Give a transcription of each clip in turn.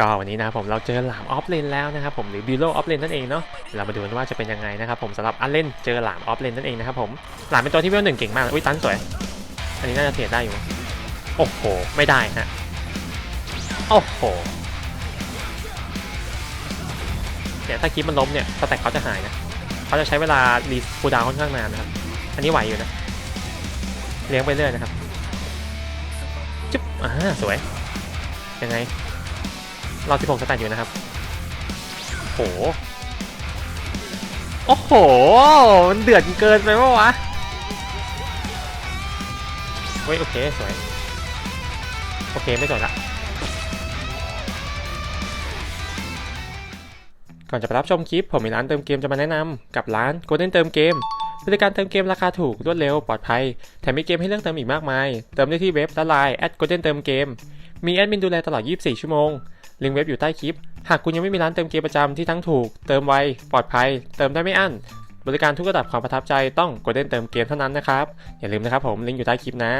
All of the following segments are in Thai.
ก็วันนี้นะครับผมเราเจอหลามออฟเลนแล้วนะครับผมหรือบิโลออฟเลนนั่นเองเนาะเรามาดูกันว่าจะเป็นยังไงนะครับผมสำหรับอันเล่นเจอหลามออฟเลนนั่นเองนะครับผมหลามเป็นตัวที่เวลหนึ่งเก่งมากอุ้ยตันสวยอันนี้น่าจะเทรดได้อยู่โอ้โหไม่ได้ฮะโอ้โหเนี่ยถ้าคลิปมันล้มเนี่ยสแต็กเขาจะหายนะเขาจะใช้เวลารีคูดาวค่อนข้างนานนะครับอันนี้ไหวอยู่นะเลี้ยงไปเรื่อยนะครับจุ๊บอ่าสวยยังไง เรา16สแตทอยู่นะครับ โห โอ้โห มันเดือดเกินไปปะวะ เฮ้ย โอเค สวย โอเค ไม่สวยละ ก่อนจะไปรับชมคลิป ผมมีร้านเติมเกมจะมาแนะนำกับร้าน Golden เติมเกมบริการเติมเกมราคาถูกรวดเร็วปลอดภัย แถมมีเกมให้เลือกเติมอีกมากมาย เติมได้ที่เว็บและไลน์ @golden เติมเกม มีแอดมินดูแลตลอด 24 ชั่วโมง ลิงก์เว็บอยู่ใต้คลิป หากคุณยังไม่มีร้านเติมเกมประจำที่ทั้งถูก เติมไว ปลอดภัย เติมได้ไม่อั้น บริการทุกระดับความประทับใจต้อง Golden เติมเกมเท่านั้นนะครับ อย่าลืมนะครับผมลิงก์อยู่ใต้คลิปนะ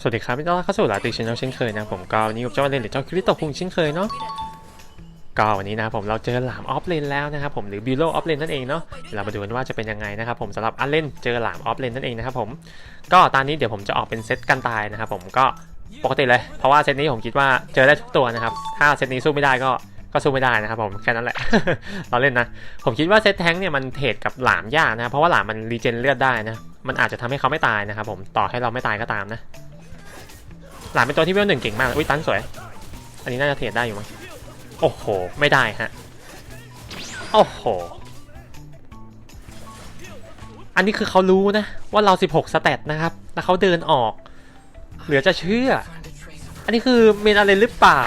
สวัสดีครับพี่ต้อนรับเข้าสู่ลาติชแนลเช่นเคยนะผมก็วันนี้ผมจะมาเล่นเดี๋ยวเจ้าคริสโตคุงเช่นเคยเนาะก็วันนี้นะครับผมเราเจอหลามออฟเลนแล้วนะครับผมหรือบิโลออฟเลนนั่นเองเนาะเดี๋ยวเรามาดูกันว่าจะเป็นยังไงนะครับผมสำหรับอันเล่นเจอหลามออฟเลนนั่นเองนะครับผมก็ตอนนี้เดี๋ยวผมจะออกเป็นเซตกันตายนะครับผมก็ ปกติเลย เพราะว่าเซตนี้ผมคิดว่าเจอได้ทุกตัวนะครับ ถ้าเซตนี้สู้ไม่ได้ก็ก็สู้ไม่ได้นะครับผมแค่นั้นแหละ เราเล่นนะ ผมคิดว่าเซตแทงเนี่ยมันเทรดกับหลามยากนะเพราะว่าหลามมันรีเจนเลือดได้นะ มันอาจจะทำให้เขาไม่ตายนะครับผมต่อให้เราไม่ตายก็ตามนะ หลานเป็นตัวที่เวลหนึ่งเก่งมากอุ้ยตันสวย อันนี้น่าจะเทรดได้อยู่มั้งโอ้โห ไม่ได้ฮะโอ้โห อันนี้คือเขารู้นะ ว่าเรา 16 สเตตนะครับ แล้วเขาเดินออก เหลือจะเชื่อ อันนี้คือเมนอะไรหรือเปล่า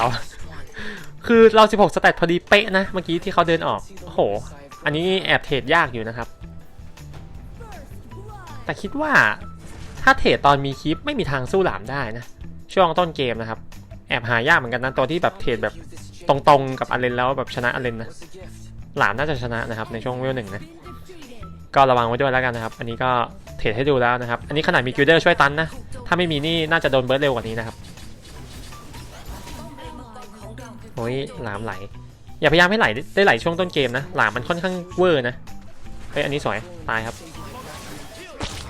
คือเรา 16 สเตตพอดีเป๊ะนะ เมื่อกี้ที่เขาเดินออก โอ้โห อันนี้แอบเทรดยากอยู่นะครับ แต่คิดว่าถ้าเทรดตอนมีคลิปไม่มีทางสู้หลามได้นะ ช่วงต้นเกมนะครับ แอบหายากเหมือนกันนะตัวที่แบบเทรดแบบตรงๆกับอเลนแล้วแบบชนะอเลนนะ หลามน่าจะชนะนะครับในช่วงเวลหนึ่งนะ ก็ระวังไว้ด้วยแล้วกันนะครับ อันนี้ก็ เทรดให้ดูแล้วนะครับ อันนี้ขนาดมีกิลเดอร์ช่วยตันนะ ถ้าไม่มีนี่น่าจะโดนเบิร์ดเร็วกว่านี้นะครับโอ้ยหลามไหล อย่าพยายามให้ไหลได้ไหลช่วงต้นเกมนะ หลามมันค่อนข้างเวอร์นะ เฮ้ยอันนี้สวย ตายครับ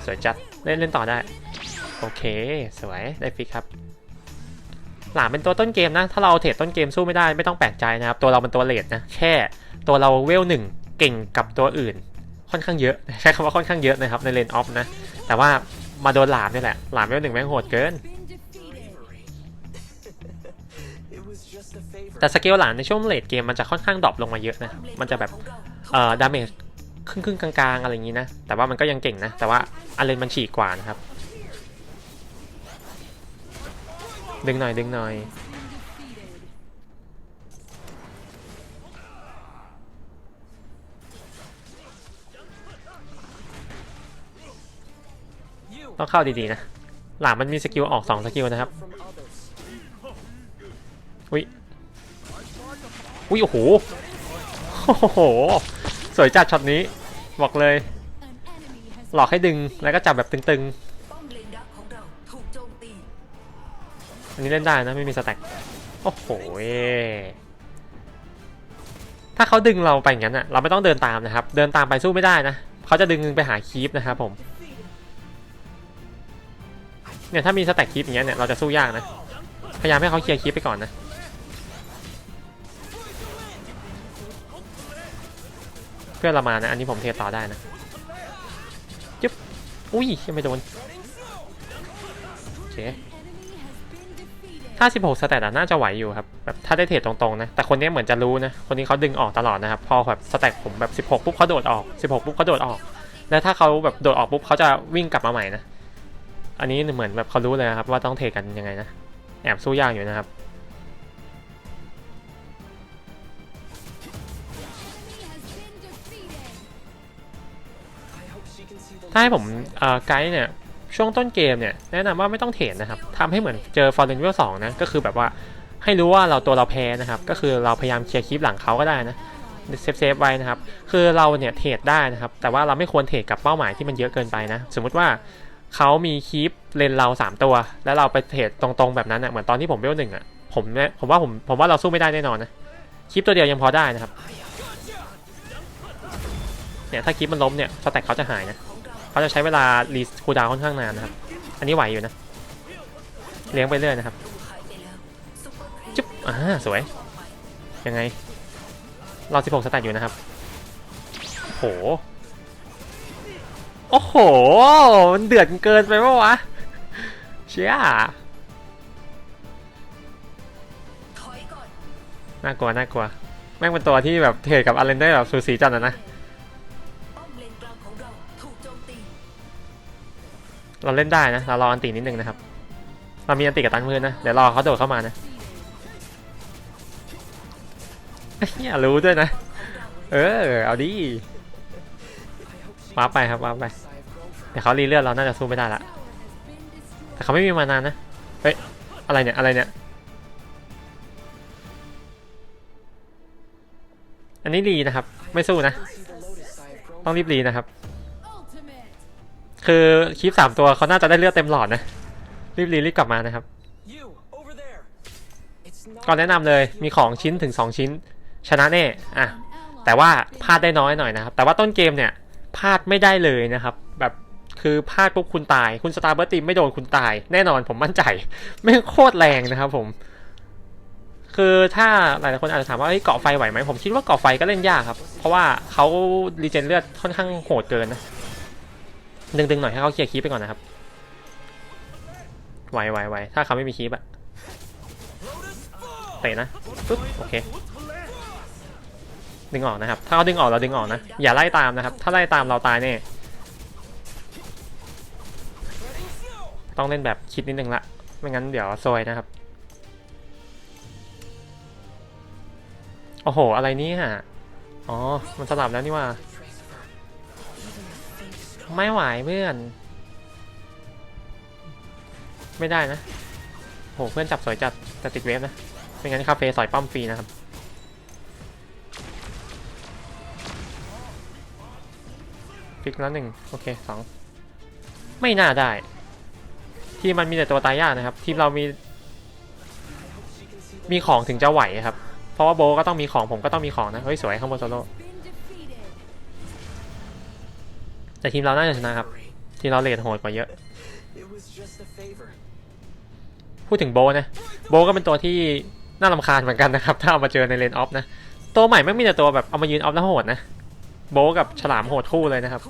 สวยจัด เล่นเล่นต่อได้ โอเค สวย ได้ฟิกครับ หลามเป็นตัวต้นเกมนะ ถ้าเราเทรดต้นเกมสู้ไม่ได้ไม่ต้องแปลกใจนะครับ ตัวเราเป็นตัวเลดนะ แค่ตัวเราเวลหนึ่งเก่งกับตัวอื่น ค่อนข้างเยอะ ใช้คำว่าค่อนข้างเยอะนะครับในเลนออฟนะ แต่ว่ามาโดนหลามนี่แหละ หลามเวลหนึ่งแม่งโหดเกิน แต่สเกลหลามในช่วงเลดเกมมันจะค่อนข้างดรอปลงมาเยอะนะ มันจะแบบเอ่อดาเมจครึ่งครึ่งๆกลางๆอะไรอย่างนี้นะ แต่ว่ามันก็ยังเก่งนะ แต่ว่าอันเลนมันฉีกกว่านะครับ ดึงหน่อยดึงหน่อย ต้องเข้าดีๆนะ หลามมันมีสกิลออก2สกิลนะครับอุ้ยอุ้ยโอ้โหโอ้โห สวยจัดช็อตนี้ บอกเลย หลอกให้ดึงแล้วก็จับแบบตึงๆ อันนี้เล่นได้นะไม่มีสแต็กโอ้โหถ้าเขาดึงเราไปงั้นอะเราไม่ต้องเดินตามนะครับ เดินตามไปสู้ไม่ได้นะ เขาจะดึงไปหาคีปนะครับผม เนี่ยถ้ามีสแต็กคีปอย่างเงี้ยเนี่ยเราจะสู้ยากนะ พยายามให้เขาเคลียร์คีปไปก่อนนะ เพื่อนเรามานะ อันนี้ผมเทต่อได้นะจึ๊บ อุ้ยยังไม่โดน โอเคถ้า16สแตทอะน่าจะไหวอยู่ครับแบบถ้าได้เทรดตรงๆนะ แต่คนนี้เหมือนจะรู้นะ คนนี้เขาดึงออกตลอดนะครับ พอแบบสแต็กผมแบบ 16 ปุ๊บเขาโดดออก 16 ปุ๊บเขาโดดออก แล้วถ้าเขาแบบโดดออกปุ๊บเขาจะวิ่งกลับมาใหม่นะ อันนี้เหมือนแบบเขารู้เลยนะครับว่าต้องเทกันยังไงนะ แอบสู้ยากอยู่นะครับ ถ้าให้ผมไกด์เนี่ย ช่วงต้นเกมเนี่ย แนะนำว่าไม่ต้องเทรดนะครับทำให้เหมือนเจอฟอร์เรนเวลสองนะ ก็คือแบบว่าให้รู้ว่าเราตัวเราแพ้นะครับ ก็คือเราพยายามเคลียร์คลิปหลังเขาก็ได้นะเซฟเซฟไว้นะครับ คือเราเนี่ยเทรดได้นะครับ แต่ว่าเราไม่ควรเทรดกับเป้าหมายที่มันเยอะเกินไปนะ สมมุติว่า เขามีคีปเลนเราสามตัว แล้วเราไปเทรดตรงๆแบบนั้นอะเหมือนตอนที่ผมเวลหนึ่งอะผมเนี่ยผมว่าผมผมว่าเราสู้ไม่ได้แน่นอนนะคีปตัวเดียวยังพอได้นะครับเนี่ยถ้าคีปมันล้มเนี่ยสแต็กเขาจะหายนะเขาจะใช้เวลารีคูดาวค่อนข้างนานนะครับอันนี้ไหวอยู่นะเลี้ยงไปเรื่อยนะครับจุ๊บอ่าสวยยังไงเรา16สแตทอยู่นะครับโห โอ้โห มันเดือดเกินไปปะวะ เชี่ยน่ากลัวน่ากลัว แม่งเป็นตัวที่แบบเทรดกับอาร์เรนได้แบบสูสีจัดอะนะ เราเล่นได้นะ เรารออันตินิดนึงนะครับ เรามีอันติกับตันมือนะ เดี๋ยวรอเขาโดดเข้ามานะเฮียรู้ด้วยนะ เออ เอาดิ ว้าร์ปไปครับว้าร์ปไปเดี๋ยวเขารีเลือดเราน่าจะสู้ไม่ได้ละแต่เขาไม่มีมานานนะเฮ้ยอะไรเนี่ยอะไรเนี่ยอันนี้รีนะครับ ไม่สู้นะ ต้องรีบรีนะครับ คือคลิปสามตัวเขาน่าจะได้เลือดเต็มหลอดนะ รีบรีรีบกลับมานะครับก่อนแนะนำเลยมีของชิ้นถึง 2 ชิ้น ชนะแน่อะแต่ว่าพลาดได้น้อยหน่อยนะครับ แต่ว่าต้นเกมเนี่ย พลาดไม่ได้เลยนะครับ แบบคือพลาดปุ๊บคุณตาย คุณสตาร์เบอร์ตีไม่โดนคุณตาย แน่นอนผมมั่นใจไม่โคตรแรงนะครับผม คือถ้าหลายๆคนอาจจะถามว่าเกาะไฟไหวไหมผมคิดว่าเกาะไฟก็เล่นยากครับ เพราะว่าเขารีเจนเลือดค่อนข้างโหดเกินนะดึงๆหน่อยให้เขาเคลียร์คีปไปก่อนนะครับไหวไหวไหวถ้าเขาไม่มีคีปอะเตะนะปึ๊บโอเค ดึงออกนะครับ ถ้าเขาดึงออกเราดึงออกนะ อย่าไล่ตามนะครับ ถ้าไล่ตามเราตายแน่ต้องเล่นแบบคิดนิดนึงละ ไม่งั้นเดี๋ยวซวยนะครับ โอ้โห อะไรนี่ยอ๋อ มันสลับแล้วนี่ว่า ไม่ไหวเพื่อน ไม่ได้นะโหเพื่อนจับสวยจัดแต่ติดเวฟนะ ไม่งั้นคาเฟ่สอยป้อมฟรีนะครับ ฟิกแล้วหนึ่งโอเคสองไม่น่าได้ ที่มันมีแต่ตัวตายยากนะครับ ทีมเรามี มีของถึงจะไหวครับ เพราะว่าโบก็ต้องมีของผมก็ต้องมีของนะ เฮ้ย สวยข้างบนโซโล่แต่ทีมเราน่าจะชนะครับ ทีมเราเลดโหดกว่าเยอะ พูดถึงโบนะ โบก็เป็นตัวที่น่ารำคาญเหมือนกันนะครับ ถ้าเอามาเจอในเลนออฟนะ ตัวใหม่ไม่มีแต่ตัวแบบเอามายืนออฟแล้วโหดนะ โบกับฉลามโหดคู่เลยนะครับ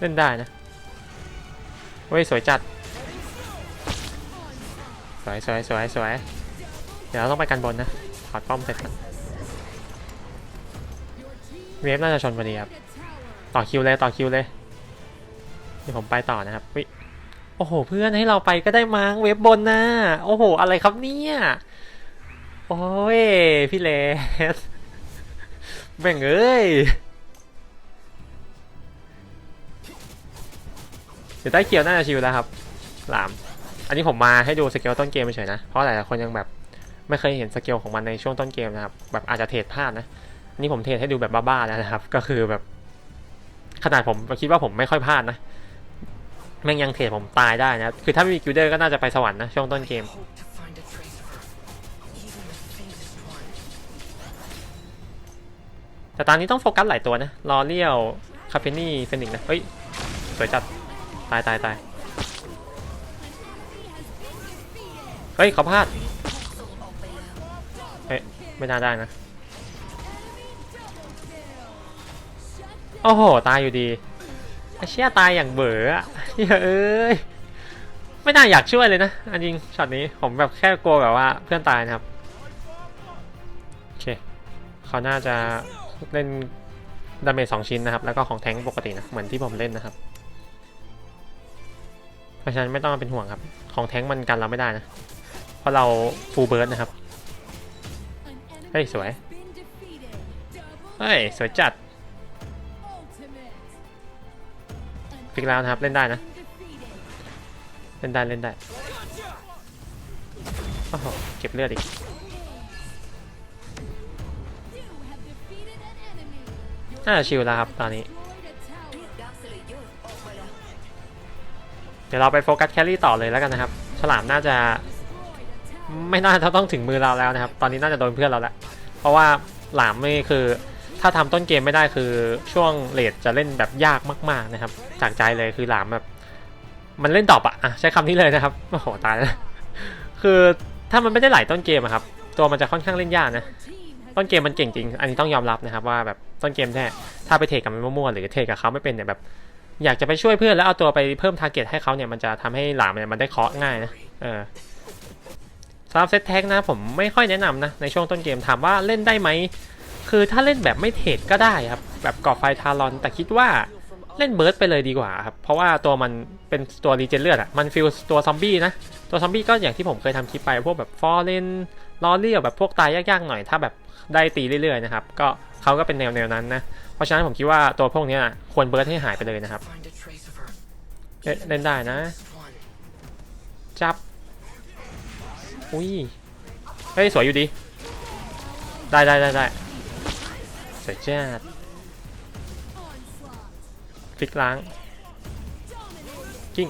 เล่นได้นะเว้ย สวยจัด สวยสวยสวยสวย เดี๋ยวเราต้องไปกันบนนะถอดป้อมเสร็จก่อน เวฟน่าจะชนพอดีครับ ต่อคิวเลยต่อคิวเลยเดี๋ยวผมไปต่อนะครับวิโอ้โห เพื่อนให้เราไปก็ได้มั้งเวฟบนนะโอ้โห อะไรครับเนี่ยโอ้ยพี่เลสแม่งเอ้ยเดี๋ยวใต้เกียวน่าจะชิวแล้วครับหลาม อันนี้ผมมาให้ดูสเกลต้นเกมเฉยนะ เพราะหลายคนยังแบบไม่เคยเห็นสเกลของมันในช่วงต้นเกมนะครับ แบบอาจจะเทรดพลาดนะ นี่ผมเทรดให้ดูแบบบ้าๆแล้วนะครับ ก็คือแบบ ขนาดผมคิดว่าผมไม่ค่อยพลาดนะแม่งยังเทรดผมตายได้นะ คือถ้าไม่มีกิลเดอร์ก็น่าจะไปสวรรค์นะ ช่วงต้นเกม แต่ตอนนี้ต้องโฟกัสหลายตัวนะรอเลี้ยว คาเฟนี่ เฟนิกนะ เฮ้ย สวยจัด ตายตายตายเฮ้ยเขาพลาด เฮ้ย ไม่น่าได้นะ โอ้โห ตายอยู่ดีไอเชี่ยตายอย่างเบื่ออะเฮ้ยเอ้ย ไม่น่าอยากช่วยเลยนะ อันจริงช็อตนี้ผมแบบแค่กลัวแบบว่าเพื่อนตายนะครับ โอเค เขาน่าจะเล่นดาเมจสองชิ้นนะครับ แล้วก็ของแทงปกตินะ เหมือนที่ผมเล่นนะครับ เพราะฉะนั้นไม่ต้องเป็นห่วงครับ ของแทงมันกันเราไม่ได้นะ เพราะเราฟูลเบิร์ดนะครับ เฮ้ยสวย เฮ้ยสวยจัด ฟิกแล้วนะครับ เล่นได้นะ เล่นได้เล่นได้โอ้โหเก็บเลือดอีกน่าจะชิลแล้วครับตอนนี้ เดี๋ยวเราไปโฟกัสแครี่ต่อเลยแล้วกันนะครับ ฉลามน่าจะ ไม่น่าจะต้องถึงมือเราแล้วนะครับ ตอนนี้น่าจะโดนเพื่อนเราแล้ว เพราะว่าหลามนี่คือ ถ้าทำต้นเกมไม่ได้คือช่วงเลดจะเล่นแบบยากมาก ๆนะครับ จากใจเลยคือหลามแบบ มันเล่นตอบอะอะใช้คำนี้เลยนะครับโอ้โหตายแล้วคือถ้ามันไม่ได้ไหลต้นเกมอะครับ ตัวมันจะค่อนข้างเล่นยากนะต้นเกมมันเก่งจริง อันนี้ต้องยอมรับนะครับว่าแบบต้นเกมแท้ถ้าไปเทรดกับมันมั่วๆหรือเทรดกับเขาไม่เป็นเนี่ยแบบ อยากจะไปช่วยเพื่อนแล้วเอาตัวไปเพิ่มทาร์เก็ตให้เขาเนี่ยมันจะทำให้หลามเนี่ยมันได้เคาะง่ายนะเออสำหรับเซตแท็กนะผมไม่ค่อยแนะนำนะในช่วงต้นเกมถามว่าเล่นได้ไหม คือถ้าเล่นแบบไม่เทรดก็ได้ครับ แบบก่อไฟทารอน แต่คิดว่าเล่นเบิร์ดไปเลยดีกว่าครับ เพราะว่าตัวมันเป็นตัวรีเจนเลือดอะมันฟิลตัวซอมบี้นะ ตัวซอมบี้ก็อย่างที่ผมเคยทำคลิปไป พวกแบบฟอร์เรนลอเรียแบบพวกตายยากๆหน่อย ถ้าแบบได้ตีเรื่อยๆนะครับ ก็เขาก็เป็นแนวแนวๆนั้นนะ เพราะฉะนั้นผมคิดว่าตัวพวกนี้ควรเบิร์ดให้หายไปเลยนะครับ เล่นได้นะ จับ อุ้ย เฮ้ยสวยอยู่ดี ได้ได้ได้ได้ สวยจัดฟิกล้างกิ้ง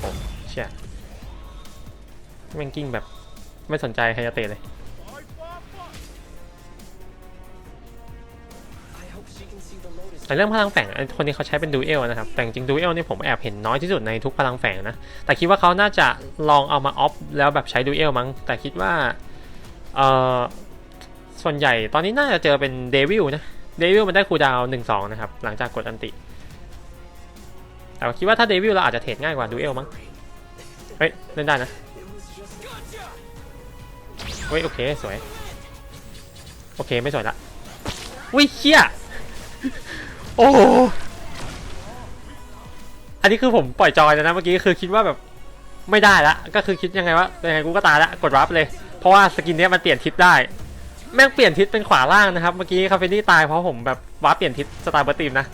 โอ้เชี่ยแม่งกิ้งแบบ ไม่สนใจใครจะเตะเลยแต่เรื่องพลังแฝงคนนี้เขาใช้เป็นดูเอลนะครับ แต่จริงดูเอลนี่ผมแอบเห็นน้อยที่สุดในทุกพลังแฝงนะ แต่คิดว่าเขาน่าจะลองเอามาออฟแล้วแบบใช้ดูเอลมั้ง แต่คิดว่า เอ่อ ส่วนใหญ่ตอนนี้น่าจะเจอเป็นเดวิลนะเดวิลมันได้คูดาวหนึ่งสองนะครับ หลังจากกดอันติ แต่คิดว่าถ้าเดวิลเราอาจจะเทรดง่ายกว่าดูเอลมั้งเฮ้ย เล่นได้นะเฮ้ย โอเค สวย โอเค ไม่สวยละอุ้ยเชี่ยโอ้อันนี้คือผมปล่อยจอยแล้วนะเมื่อกี้คือคิดว่าแบบไม่ได้ละก็คือคิดยังไงว่ายังไงกูก็ตายละกดรับเลย เพราะว่าสกินเนี้ยมันเปลี่ยนทิศได้ แม่งเปลี่ยนทิศเป็นขวาล่างนะครับ เมื่อกี้คาเฟนี่ตายเพราะผมแบบว้าร์ปเปลี่ยนทิศสไตล์เบอร์ตีมนะ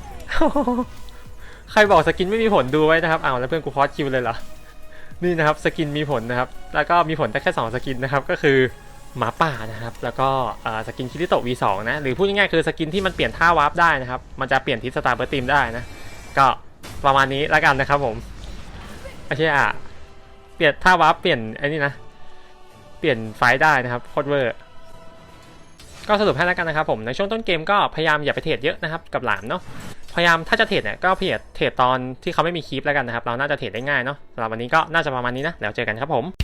ใครบอกสกินไม่มีผลดูไว้นะครับอ้าวแล้วเพื่อนกูคอสคิวเลยเหรอ นี่นะครับสกินมีผลนะครับ แล้วก็มีผลได้แค่สองสกินนะครับ ก็คือหมาป่านะครับ แล้วก็สกินคิริโตะ V2 นะ หรือพูดง่ายๆคือสกินที่มันเปลี่ยนท่าวาร์ปได้นะครับ มันจะเปลี่ยนทิศสตาร์เบอร์ตีมได้นะ ก็ประมาณนี้แล้วกันนะครับผมไม่ใช่อะ เปลี่ยนท่าวาร์ปเปลี่ยนไอ้นี่นะ เปลี่ยนไฟได้นะครับโคตรเวอร์ ก็สรุปให้แล้วกันนะครับผมในช่วงต้นเกมก็พยายามอย่าไปเทรดเยอะนะครับกับหลามเนาะพยายามถ้าจะเทรดเนี่ยก็เพียเทรดตอนที่เขาไม่มีคลิปแล้วกันนะครับเราน่าจะเทรดได้ง่ายเนาะสำหรับวันนี้ก็น่าจะประมาณนี้นะแล้วเจอกันครับผม